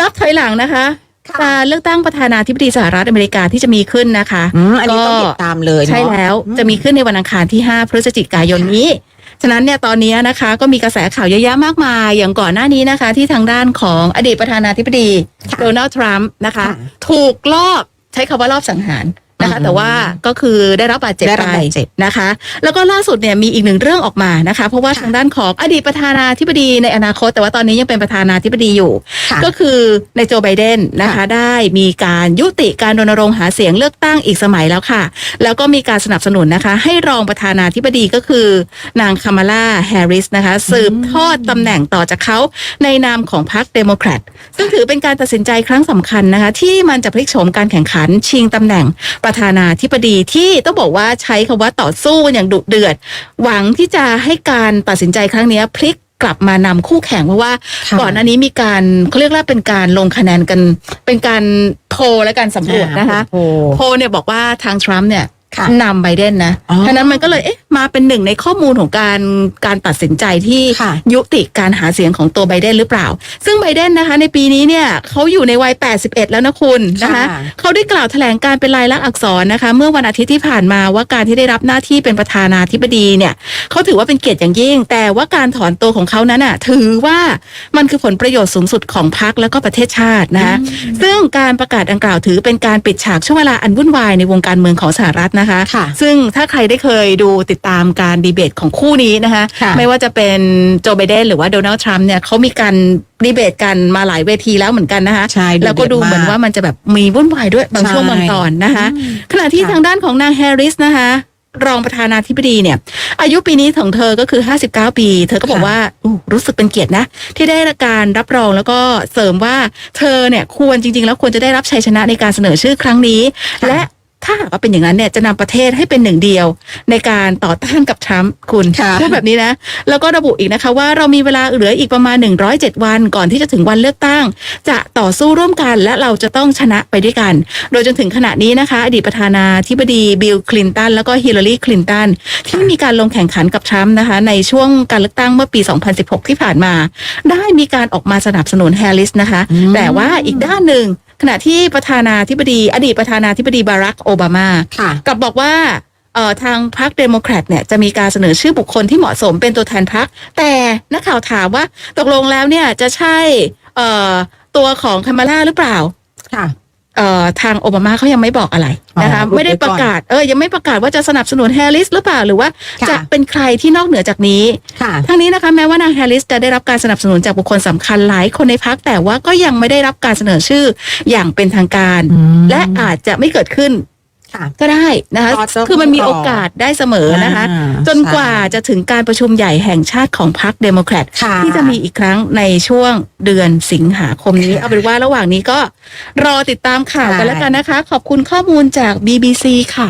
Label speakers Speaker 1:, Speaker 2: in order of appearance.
Speaker 1: นับถอยหลังนะคะ
Speaker 2: ค่ะ
Speaker 1: การเลือกตั้งประธานาธิบดีสหรัฐอเมริกาที่จะมีขึ้นนะคะ
Speaker 2: อืมอันนี้ต้อง
Speaker 1: ก็
Speaker 2: ติดตามเลยเนอะ
Speaker 1: ใช่แล้ว
Speaker 2: อืม
Speaker 1: จะมีขึ้นในวันอังคารที่ 5 พฤศจิกายนนี้ ฉะนั้นเนี่ยตอนนี้นะคะก็มีกระแสข่าวเยอะแยะมากมาย อย่างก่อนหน้านี้นะคะ ที่ทางด้านของอดีตประธานาธิบดีโดนัลด์ทรัมป์นะคะ
Speaker 2: ค่ะ
Speaker 1: ถูกลอบใช้คำว่ารอบสังหาร นะคะ
Speaker 2: อืม
Speaker 1: แต่ว่าก็คือได้รับบาดเจ็บ
Speaker 2: ได้รั
Speaker 1: ไป
Speaker 2: บบาดเจ็บ
Speaker 1: นะคะ แล้วก็ล่าสุดเนี่ยมีอีกหนึ่งเรื่องออกมานะคะ เพราะว่า
Speaker 2: ค่ะ
Speaker 1: ทางด้านของอดีตประธานาธิบดีในอนาคต แต่ว่าตอนนี้ยังเป็นประธานาธิบดีอยู่
Speaker 2: ค่ะ
Speaker 1: ก็คือในโจไบเดนนะคะ
Speaker 2: ค่ะ
Speaker 1: ได้มีการยุติการรณรงค์หาเสียงเลือกตั้งอีกสมัยแล้วค่ะ แล้วก็มีการสนับสนุนนะคะ ให้รองประธานาธิบดีก็คือ นางคามาลาแฮร์ริสนะคะ สืบทอดตำแหน่งต่อจากเขาในนามของพรรคเดโมแครตซึ่งถือเป็นการตัดสินใจครั้งสำคัญนะคะ ที่มันจะพลิกโฉมการแข่งขันชิงตำแหน่งประธานาธิบดีที่ต้องบอกว่าใช้คำว่าต่อสู้กันอย่างดุเดือด หวังที่จะให้การตัดสินใจครั้งเนี้ยพลิกกลับมานำคู่แข่งเพราะว่า
Speaker 2: ค่ะ
Speaker 1: ก่อนหน้านี้มีการเขาเรียกว่าเป็นการลงคะแนนกันเป็นการโพลและการสำรวจนะคะ
Speaker 2: โอ้
Speaker 1: โพลเนี่ยบอกว่าทางทรัมป์เนี่ย
Speaker 2: ค่ะ
Speaker 1: นำไบเดนนะ
Speaker 2: อ๋อ
Speaker 1: ฉะนั้นมันก็เลยเอ๊ะมาเป็นหนึ่งในข้อมูลของการการตัดสินใจที่
Speaker 2: ค่ะ
Speaker 1: ยุติการหาเสียงของตัวไบเดนหรือเปล่า ซึ่งไบเดนนะคะ ในปีนี้เนี่ยเขาอยู่ในวัย 81 แล้วนะคุณนะคะ
Speaker 2: ค่ะ
Speaker 1: เขาได้กล่าวแถลงการเป็นลายลักษณ์อักษรนะคะ เมื่อวันอาทิตย์ที่ผ่านมาว่าการที่ได้รับหน้าที่เป็นประธานาธิบดีเนี่ยเขาถือว่าเป็นเกียรติอย่างยิ่ง แต่ว่าการถอนตัวของเขานั้นอะถือว่ามันคือผลประโยชน์สูงสุดของพรรคแล้วก็ประเทศชาตินะคะซึ่งการประกาศดังกล่าวถือเป็นการปิดฉากช่วงเวลาอันวุ่นวายในวงการเมืองของสหรัฐนะคะ
Speaker 2: ค่ะ
Speaker 1: ซึ่งถ้าใครได้เคยดูติดตามการดีเบตของคู่นี้นะคะ
Speaker 2: ค่ะ
Speaker 1: ไม่ว่าจะเป็นโจไบเดนหรือว่าโดนัลด์ทรัมป์เนี่ยเขามีการดีเบตกันมาหลายเวทีแล้วเหมือนกันนะคะ
Speaker 2: ใช่
Speaker 1: แล้วก็ดูเหมือนว่ามันจะแบบมีวุ่นวายด้วยบางช่วง
Speaker 2: ใช่
Speaker 1: บางตอนนะคะ
Speaker 2: อืม
Speaker 1: ขณะที่
Speaker 2: ค่ะ
Speaker 1: ทางด้านของนางแฮร์ริสนะคะรองประธานาธิบดีเนี่ย อายุปีนี้ของเธอก็คือ 59 ปี เธอก็บอก
Speaker 2: ค่ะ
Speaker 1: ว่าอู้รู้สึกเป็นเกียรตินะ ที่ได้รับการรับรองแล้วก็เสริมว่าเธอเนี่ยควรจริง ๆ แล้วควรจะได้รับชัยชนะในการเสนอชื่อครั้งนี้
Speaker 2: ค่ะ
Speaker 1: และ ถ้าหากว่าเป็นอย่างนั้นเนี่ยจะนำประเทศให้เป็นหนึ่งเดียว ในการต่อต้านกับทรัมป์คุณ
Speaker 2: ค่ะ
Speaker 1: พูดแบบนี้นะ แล้วก็ระบุอีกนะคะว่าเรามีเวลาเหลืออีกประมาณ 107 วันก่อนที่จะถึงวันเลือกตั้ง จะต่อสู้ร่วมกันและเราจะต้องชนะไปด้วยกัน โดยจนถึงขณะนี้นะคะ อดีตประธานาธิบดีบิลคลินตันแล้วก็ฮิลลารีคลินตันที่มีการลงแข่งขันกับทรัมป์นะคะ ในช่วงการเลือกตั้งเมื่อปี 2016 ที่ผ่านมา ได้มีการออกมาสนับสนุนแฮร์ริสนะคะ
Speaker 2: อืม
Speaker 1: แต่ว่าอีกด้านหนึ่ง ขณะที่ประธานาธิบดี อดีตประธานาธิบดีบารักโอบามา
Speaker 2: ค่ะ
Speaker 1: กลับบอกว่าเอ่อทางพรรคเดโมแครตเนี่ยจะมีการเสนอชื่อบุคคลที่เหมาะสมเป็นตัวแทนพรรคแต่นักข่าวถามว่าตกลงแล้วเนี่ยจะใช่เอ่อตัวของคามาล่าหรือเปล่า
Speaker 2: ค่ะ
Speaker 1: เอ่อทางโอบามาเขายังไม่บอกอะไรนะคะ
Speaker 2: อ๋อ
Speaker 1: ไม่ได้ประกาศเออยังไม่ประกาศว่าจะสนับสนุนแฮร์ริสหรือเปล่าหรือว่า
Speaker 2: ค่ะ
Speaker 1: จะเป็นใครที่นอกเหนือจากนี้
Speaker 2: ค่ะ
Speaker 1: ทั้งนี้นะคะแม้ว่านางแฮร์ริสจะได้รับการสนับสนุนจากบุคคลสำคัญหลายคนในพักแต่ว่าก็ยังไม่ได้รับการเสนอชื่ออย่างเป็นทางการ
Speaker 2: อืม
Speaker 1: และอาจจะไม่เกิดขึ้น
Speaker 2: ค่ะ
Speaker 1: ก็ได้นะคะ
Speaker 2: ก็ต้อง
Speaker 1: คือมันมี
Speaker 2: รอ
Speaker 1: โอกาสได้เสมอนะคะ
Speaker 2: อ่า
Speaker 1: จนกว่าจะถึงการประชุมใหญ่แห่งชาติของพรรคเดโมแครต
Speaker 2: ค่ะ
Speaker 1: ที่จะมีอีกครั้งในช่วงเดือนสิงหาคมนี้ เอาเป็นว่าระหว่างนี้ก็รอติดตามข่าวกัน
Speaker 2: ใช่
Speaker 1: แล้วกันนะคะ ขอบคุณข้อมูลจาก BBC ค่ะ